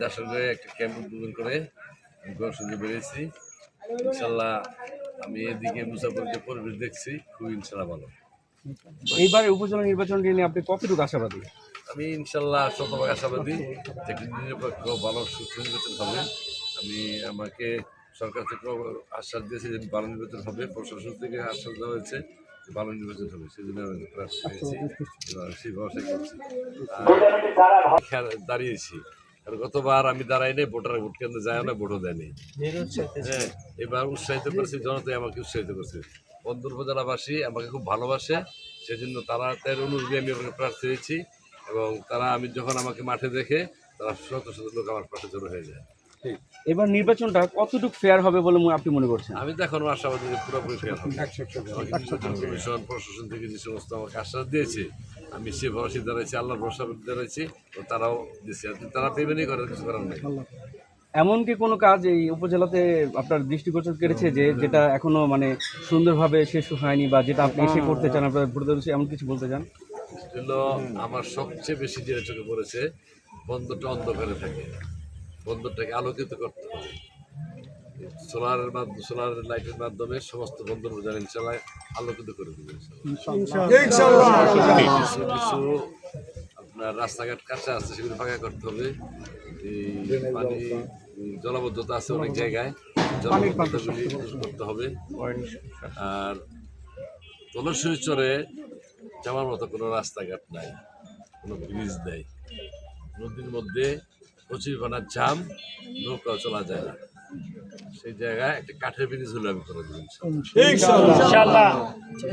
যশোরে একটা ক্যাম্প উদ্বোধন করে আমি গণসংযোগে বেরিয়েছি। ইনশাল্লাহ আমি এদিকে মুসাফরকে পরিবেশ দেখছি খুব ইনশাল্লাহ ভালো। এইবারে উপজেলা নির্বাচনটি নিয়ে আপনি কতটুকু আশাবাদী? আমি ইনশাল্লাহ শতভাগ আশাবাদী যে একটি নিরপেক্ষ ভালো সুস্থ নির্বাচন হবে। আমি আমাকে সরকার থেকে আশ্বাস দিয়েছে যে ভালো নির্বাচন হবে প্রশাসন থেকে আশ্বাস দেওয়া হয়েছে ভালো নির্বাচন হবে। সেই জন্য আমি প্রার্থী হয়েছি এবং সেই ভরসা করছি। দাঁড়িয়েছি। গতবার আমি দাঁড়াই নাই ভোটার ভোট কেন্দ্রে যায় না ভোটও দেয়নি হ্যাঁ এবার উৎসাহিত করেছে জনতাই আমাকে উৎসাহিত করেছে। বন্দর উপজেলাবাসী আমাকে খুব ভালোবাসে সেজন্য তারা তার অনুযায়ী আমি ওখানে প্রার্থী হয়েছি এবং তারা আমি যখন আমাকে মাঠে দেখে তারা শত শত লোক আমার পাশে জড়ো হয়ে যায়। এবার নির্বাচনটা কতটুকু ফেয়ার হবে বলে আপনি মনে করছেন? আমি তো এখনও আশাবাদী যে পুরোপুরি ফেয়ার হবে। কমিশন প্রশাসন থেকে যে সমস্ত আমাকে আশ্বাস দিয়েছে আমি সে ভরসা দাঁড়াইছি আল্লাহ ভরসা দাঁড়াইছি ও তারাও দিচ্ছে আর তারা পেমেন্টই করে কিছু করার নেই। এমন কি কোনো কাজ এই উপজেলাতে আপনার দৃষ্টিগোচর কেড়েছে যে যেটা এখনও মানে সুন্দরভাবে শেষ হয়নি বা যেটা আপনি এসে করতে চান আপনার ভোটারদের এমন কিছু বলতে চান? হলো আমার সবচেয়ে বেশি যেটা চোখে পড়েছে বন্দরটা অন্ধকারে থাকে। বন্দরটাকে আলোকিত করতে হবে। সোলারের মাধ্যমে সোলার লাইটের মাধ্যমে সমস্ত বন্দর বাজার ইনশাল্লাহ আলোকিত করে দেবে। কিছু কিছু আপনার রাস্তাঘাট কাঁচা আছে সেগুলো ফাঁকা করতে হবে। এই পানি জলাবদ্ধতা আছে অনেক জায়গায়। জলাবদ্ধতাগুলি দূর করতে হবে। আর তলসই চরে যাওয়ার মতো কোনো রাস্তাঘাট নাই কোনো ব্রিজ নেই। নদীর মধ্যে প্রচুর বানার জাম নৌকা চলা যায় না। সেই জায়গায় একটা কাঠের ব্রিজ হলে আমি করে দেবো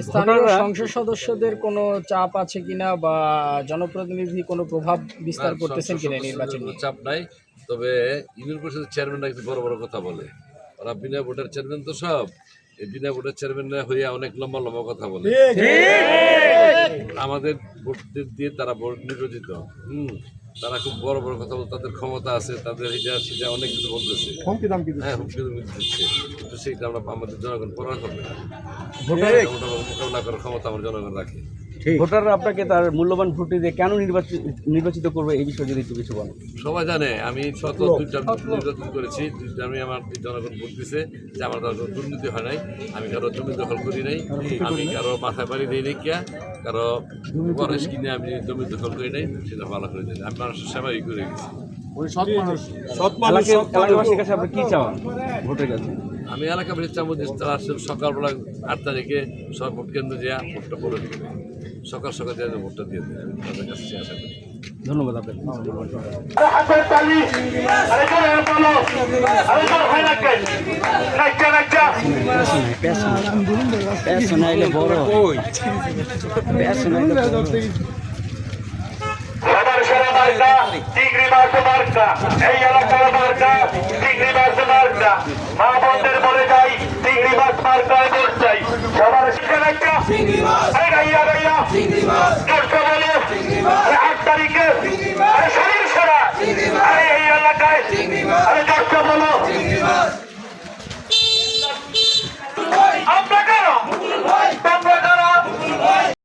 স্থানীয় সংসদ সদস্যদের কোনো চাপ আছে কিনা বা জনপ্রতিনিধি কোনো প্রভাব বিস্তার করতেছেন কিনা নির্বাচন চাপ নাই তবে ইউনিয়ন পরিষদের চেয়ারম্যানরা একটু বড় বড় কথা বলে। ওরা বিনা ভোটের চেয়ারম্যান তো সব। এই বিনা ভোটের চেয়ারম্যানরা হইয়া অনেক লম্বা লম্বা কথা বলে। আমাদের ভোট দিয়ে তারা ভোট নির্বাচিত। হুম। তারা খুব বড় বড় কথা বলতে তাদের ক্ষমতা আছে তাদের এটা সেটা অনেক কিছু বলতেছে। হ্যাঁ হুমকি ধমকি দিচ্ছে। কিন্তু সেইটা আমরা আমাদের জনগণ পড়া করবে না। মোকাবিলা করার ক্ষমতা আমার জনগণ রাখে। ভোটাররা আপনাকে তার মূল্যবান দিয়ে কেন নির্বাচিত নির্বাচিত করবে এই বিষয়ে যদি একটু কিছু বলেন। সবাই জানে আমি শত দুইটা নির্বাচন করেছি দুইটা আমি আমার জনগণ ভোট দিছে যে আমার দুর্নীতি হয় নাই। আমি কারও জমি দখল করি নাই আমি কারও মাথায় বাড়ি দিই নাই কিয়া কারও কিনে আমি জমি দখল করি নাই সেটা ভালো করে দিই আমি মানুষের সেবাই করে গেছি কাছে আপনি কি ভোটের কাছে আমি চাবো যে তারা আসলে সকালবেলা আট তারিখে সব ভোট কেন্দ্রে যা ভোটটা করে দেবে সকাল সকাল যা ভোটটা দিয়ে দেবে আমি তাদের কাছে আশা করি ধন্যবাদ আপনাকে হাতের তালি আরে জোরে বলো আরে জোরে হয় না কেন নাচা নাচা সবার সেরা মার্কা চিংড়ি মাছ মার্কা এই এলাকার মার্কা চিংড়ি মাছ মার্কা মা বোনদের বলে যাই চিংড়ি মাছ মার্কায় ভোট চাই সবার শিক্ষা আরে গাইয়া গাইয়া।